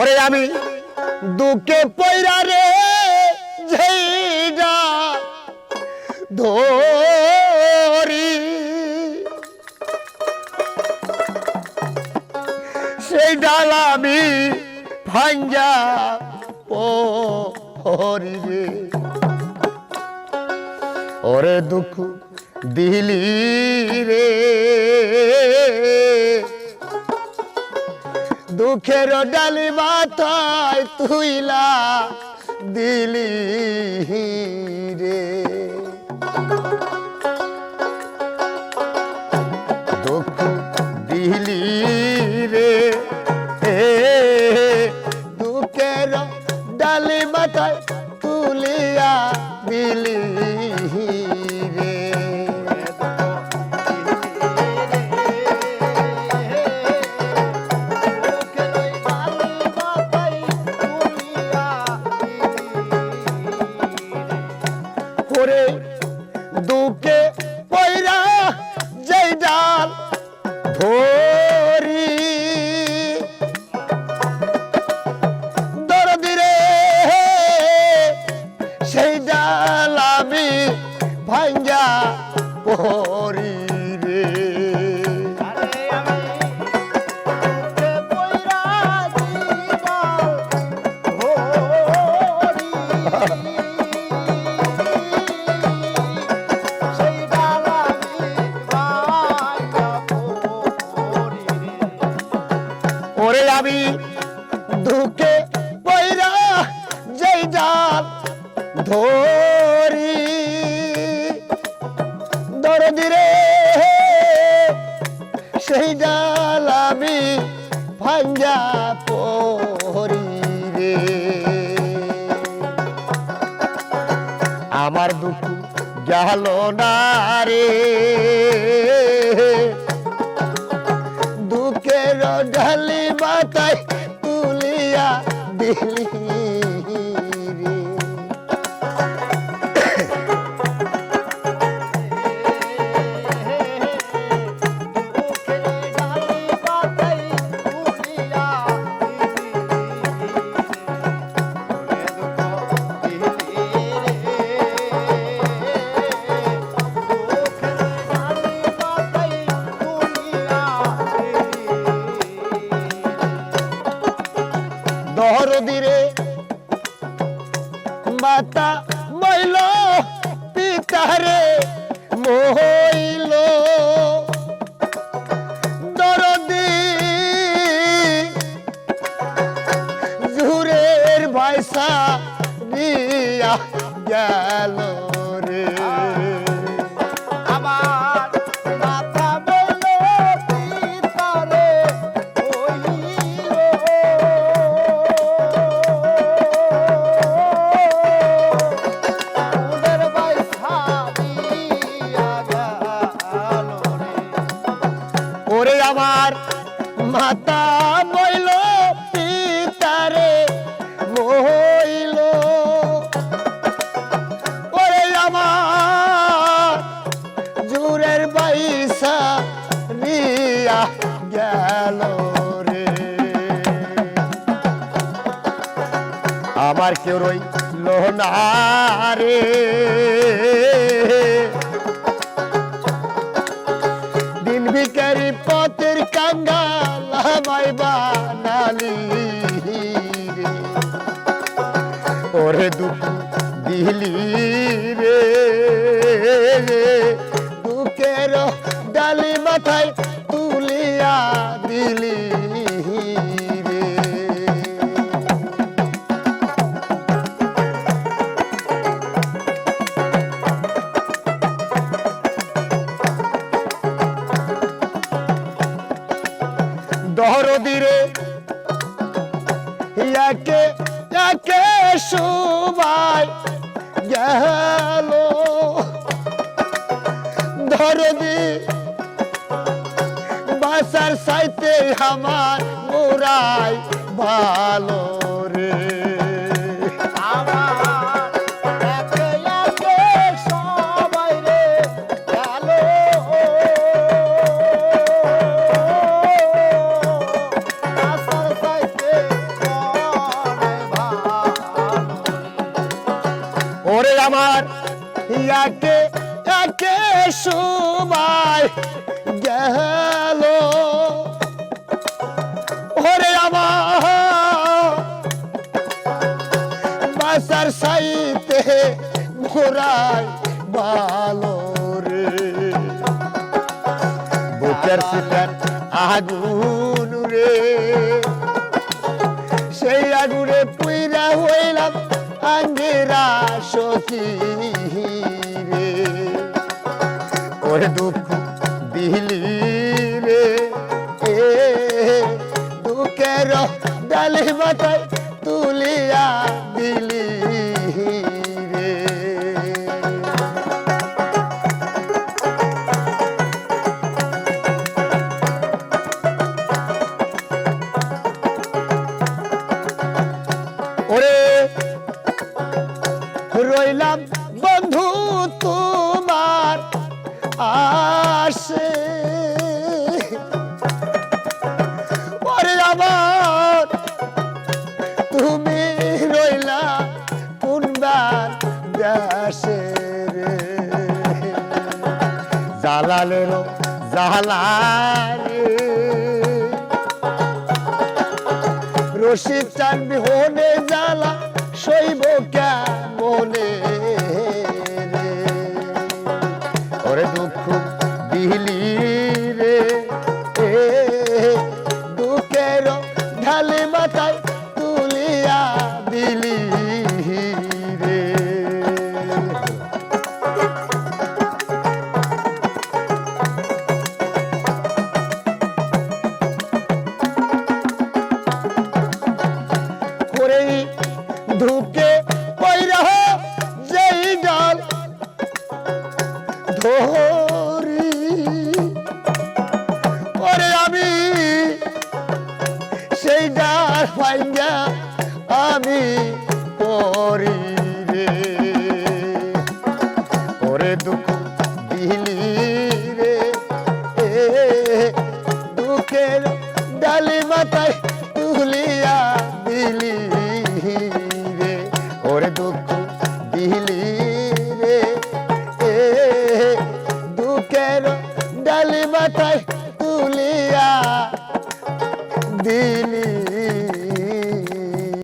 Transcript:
ওরে আমি দুঃখে পয়রা রে যেইডা ধরি। সেই ডাল আমি ভাঙ্গা পরি রে। ওরে দুঃখ দিলি রে। দুঃখের ডালি মাথায় তুইলা দিলি রে। ওরে আমি ধুকে পয়রা যেই ডাল ধরি। দরদিরে সেই ডাল আমি ভাঙ্গা পরি রে। আমার দুঃখ গেল না রে। মাথায় তুলিয়া দিলি। মাতা মইল পিতারে মহইল আমার মাতা মইল পিতারে মইল ওরে আমার জুরের বাইসা রিয়া গেল রে। আমার কেউ রইল না রে। পথের কাঙ্গাল আমায় বানালি ওরে দুঃখ দিলি রে। দুঃখের ডালি মাথায় তুলিয়া দিলি দহরদিরে একে একে সুবাই গেল। দরদি বাসার সাইতে আমার মোরাই ভালো রে। ইয়াকে একে সময় গেল। ওরে আমার সাইতে ঘোরাই ভালো রে। বুকের সিটার আগুন রে। সেই আগুনে পুইরা হইলাম আঙ্গেরা সখী রে। ওরে দুঃখ দিলি রে। এ দুঃখের ডালে মাথায় রইলাম বন্ধু তোমার আসে ওরে আমার তুমি রইলা কোনবার দেশে রে? জালালের জালারে রশিদ চান বিহনে জ্বালা শৈব কেমনে রে। ওরে দুঃখ রে। এ দুঃখের ঢালে মাথায় তুলিয়া দিলি করে পরি